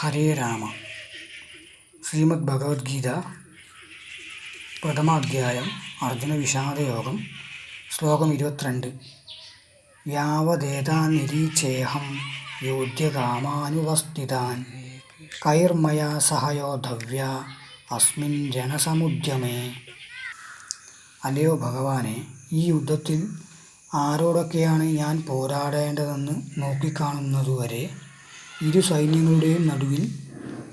ഹരേ രാമ. ശ്രീമദ് ഭഗവത്ഗീത പ്രഥമാധ്യായം അർജുന വിഷാദയോഗം ശ്ലോകം ഇരുപത്തിരണ്ട്. യാവതേതാ യാവദേതാനിരീച്ചേഹം യോധ്യകാമാനുപസ്ഥിതാൻ കൈർമയാ സഹയോധവ്യ അസ്മിൻ ജനസമുദ്യമേ. അല്ലയോ ഭഗവാനെ ഈ യുദ്ധത്തിൽ ആരോടൊക്കെയാണ് ഞാൻ പോരാടേണ്ടതെന്ന് നോക്കിക്കാണുന്നതുവരെ ഇരു സൈന്യങ്ങളുടെയും നടുവിൽ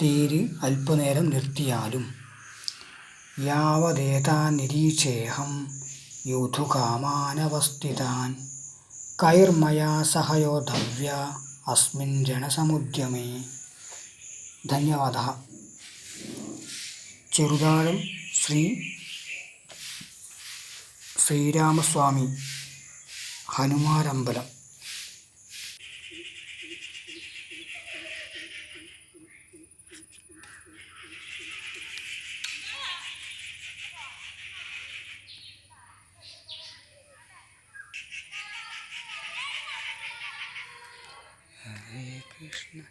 തേര് അല്പനേരം നിർത്തിയാലും. യാവദേതാനിരീക്ഷേഹം യൂഥുകാമാനവസ്ഥിതാൻ കൈർമയാ സഹയോധവ്യ അസ്മിൻ ജനസമുദ്യമേ. ധന്യവാദ. ചെറുതാഴം ശ്രീ ശ്രീരാമസ്വാമി. ഹനുമാരമ്പലം. ഹരേ കൃഷ്ണ